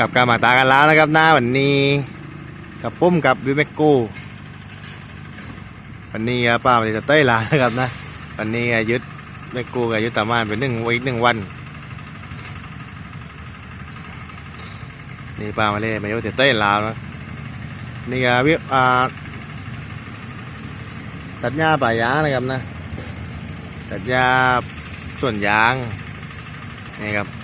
กับการมาตากันแล้วนะครับหน้าวันนี้กับปุ้มกับวิเมกกูวันนี้ครับป้าวันนี้จะเต้ยลานะครับนะวันนี้ยึดเมกกูกับยึดตามานเป็นหนึ่งอีกหนึ่งวันนี่ป้ามาเลยมาโยจะเต้ยลาวนะนี่ก็วิอ่าตัดหญ้าป่ายางนะครับนะตัดหญ้าส่วนยางนี่ครับ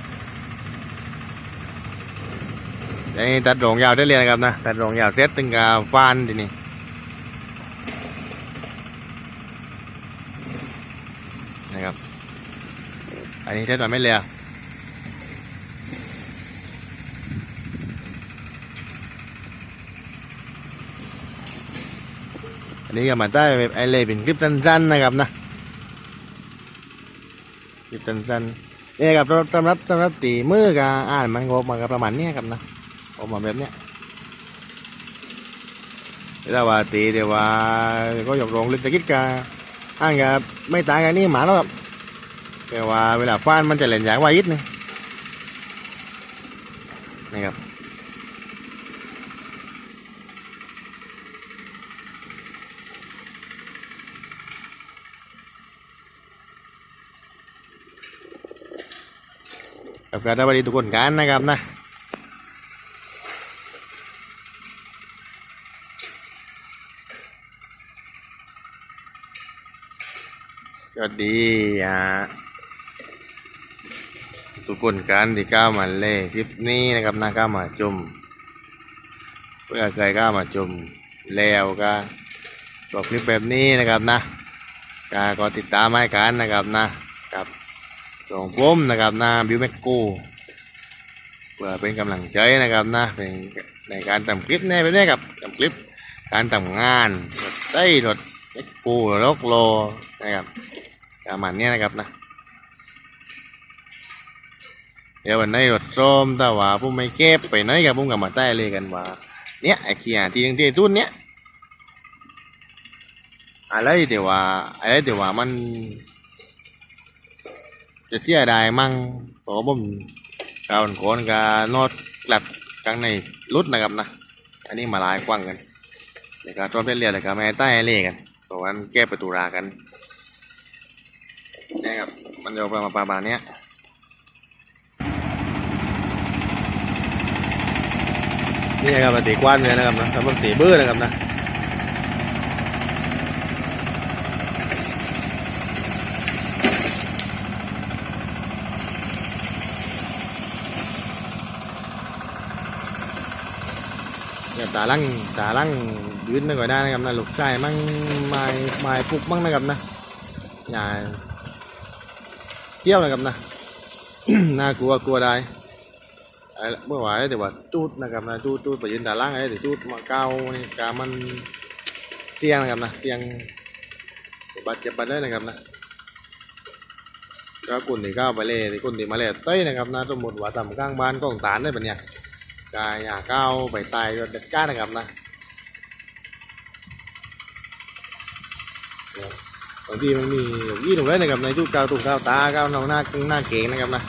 อันนี้ตัดรองยาวได้เลยนะครับนะตัดรองยาวเสร็จตึงกับฟานทีนี้นะครับ อันนี้เสร็จมาไม่เลยอันนี้ก็มาได้แบบไอเล่เป็นคลิปสั้นๆนะครับนะคลิปสั้นๆนี่ครับสำหรับสำหรับตีมือกับอ่านมันงบมากับประมาณเนี้ยครับนะ ออกมาแบบเนี้ยแต่ว่าตีเดี๋ยวว่าก็หยอกรองลึกตะกิดกาอ้างกับไม่ตายกันนี่หมาแล้วครับแต่ว่าเวลาฟ้านมันจะเล่นอย่างว่ายิดนึงนี่ครับกับการได้บดีทุกคนกันนะครับนะ สวัสดีอะทุกคนกันที่ก้าวมาเล่คลิปนี้นะครับนะก้าวมาชมเพื่อใครก้าวมาชมแล้วก็บอกคลิปแบบนี้นะครับนะก็ก็ติดตามให้กันนะครับนะกับสองผมนะครับนะบิวแมกกูเพื่อเป็นกำลังใจนะครับนะเป็นในการทำคลิปแน่ไปแน่กับทำคลิปการทำงานรถได้รถแมกกูรถโลนะครับ ประมาณเนี้ยนะครับนะเดี๋ยววันนี้รถส้มต่ว่าผมไม่เก็บไปไหนกับผมกับมาใต้เลยกันว่าเนี้ยไอ้ขียที่ยังที่ตุ้นเนี้ยอะไรเดี๋ยวว่าอะไรเดี๋ยวว่ามัน จะเสียดายมั่งเพราะว่าผมกาวนโคนกับนอดกลัดกลางในรุดนะครับนะอันนี้มาลายกว้างกันเดี๋ยวก็ต้นเป็นเรียนเลยก็ไม่ใต้เลยกันเพราะว่ามันแก้ประตูรากัน นี่ครับ มันจะออกมาประมาณเนี้ยนี่ครับตีกว้านเลยนะครับนะสำหรับตีเบื้อนะครับนะเนี่ยตาลังตาลังยืนไม่ก่อยได้นะครับนะลูกชายมั่งไม้ไม้ปุกมั่งนะครับนะอย่า เที่ยวนะครับนะ น่ากลัวกลัวได้ไอ้เมื่อวานแต่ว่าจูดนะครับนะจูดจูดไปยืนด่าล่างไอ้แต่จูดมาเก้านี่กามันเสี่ยงนะครับนะเสี่ยงบาดเจ็บไปได้นะครับนะก็คนที่ก้าวไปเลยคนที่มาเลยเต้ยนะครับนะสมมติว่าทำกลางบ้านกองตานได้ปะเนี่ยกายอยาก้าวไปตายก็เด็ดก้านะครับนะ บางทีมันมียี่ตรงนั้นนะครับในจุดก้าตุ่มก้าวตาก้าวหน้าหน้าหน้าเก่งนะครับนะ